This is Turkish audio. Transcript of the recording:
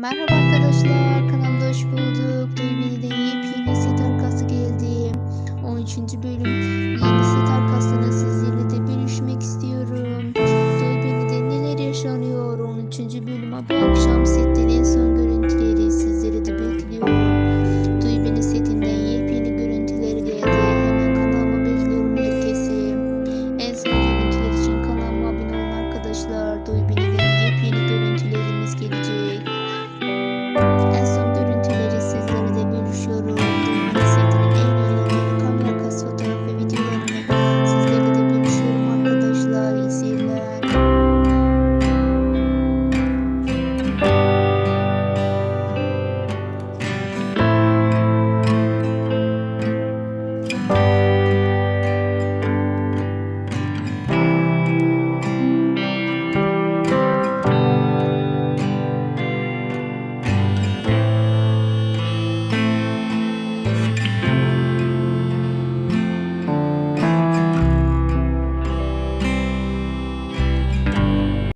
Merhaba arkadaşlar, kanalımda hoş bulduk. Duy beni de yepyeni set arkası geldi. 13. bölüm yeni set arkasına sizlerle de bölüşmek istiyorum. Duy beni de neler yaşanıyor 13. bölüme bu akşam setten en son görüntü.